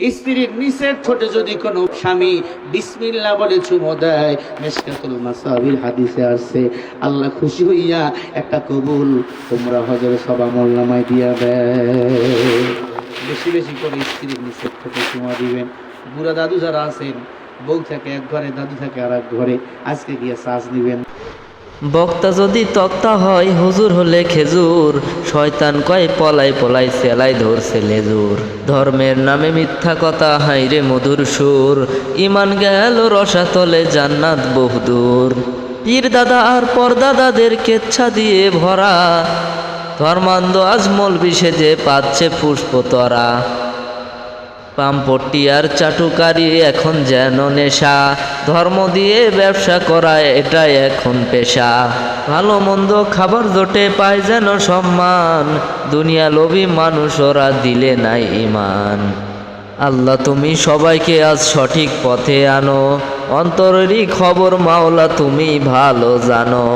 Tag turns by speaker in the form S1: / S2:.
S1: স্ত্রীর নিচের ঠোঁটে যদি কোনো স্বামী বিসমিল্লা বলে চুমো দেয় মেশকাতুল মাসাবির হাদিসে আসছে। আল্লাহ খুশি হইয়া একটা কবুল তোমরা হজর সবা মোল্লামায় দিয়া দেয়। বেশি বেশি করে স্ত্রীর নিচের ঠোঁটে চুমা দিবেন। বুড়া দাদু যারা আছেন, বউ থাকে এক ঘরে, দাদু থাকে আর এক ঘরে, আজকে গিয়ে শ্বাস দিবেন।
S2: বক্তা যদি তক্তা হয়, হুজুর হলে খেজুর। শয়তান কয়, পলাই পলাই সেলাই ধরছে লেজুর। ধর্মের নামে মিথ্যা কথা হাইরে মধুর সুর। ইমান গেল রসাতলে, জান্নাত বহুদূর পীর দাদা আর পরদাদাদের কেচ্ছা দিয়ে ভরা। ধর্মান্ধ আজমল বিষে যে পাচ্ছে পুষ্পতরা। পাম্পটি আর চাটুকারি এখন যেন নেশা। ধর্ম দিয়ে ব্যবসা করা এটাই এখন পেশা। ভালো মন্দ খাবার জোটে পায় যেন সম্মান। দুনিয়া লোভী মানুষ ওরা দিলে নাই ইমান আল্লাহ তুমি সবাইকে আজ সঠিক পথে আনো। অন্তরেরই খবর মাওলা তুমি ভালো জানো।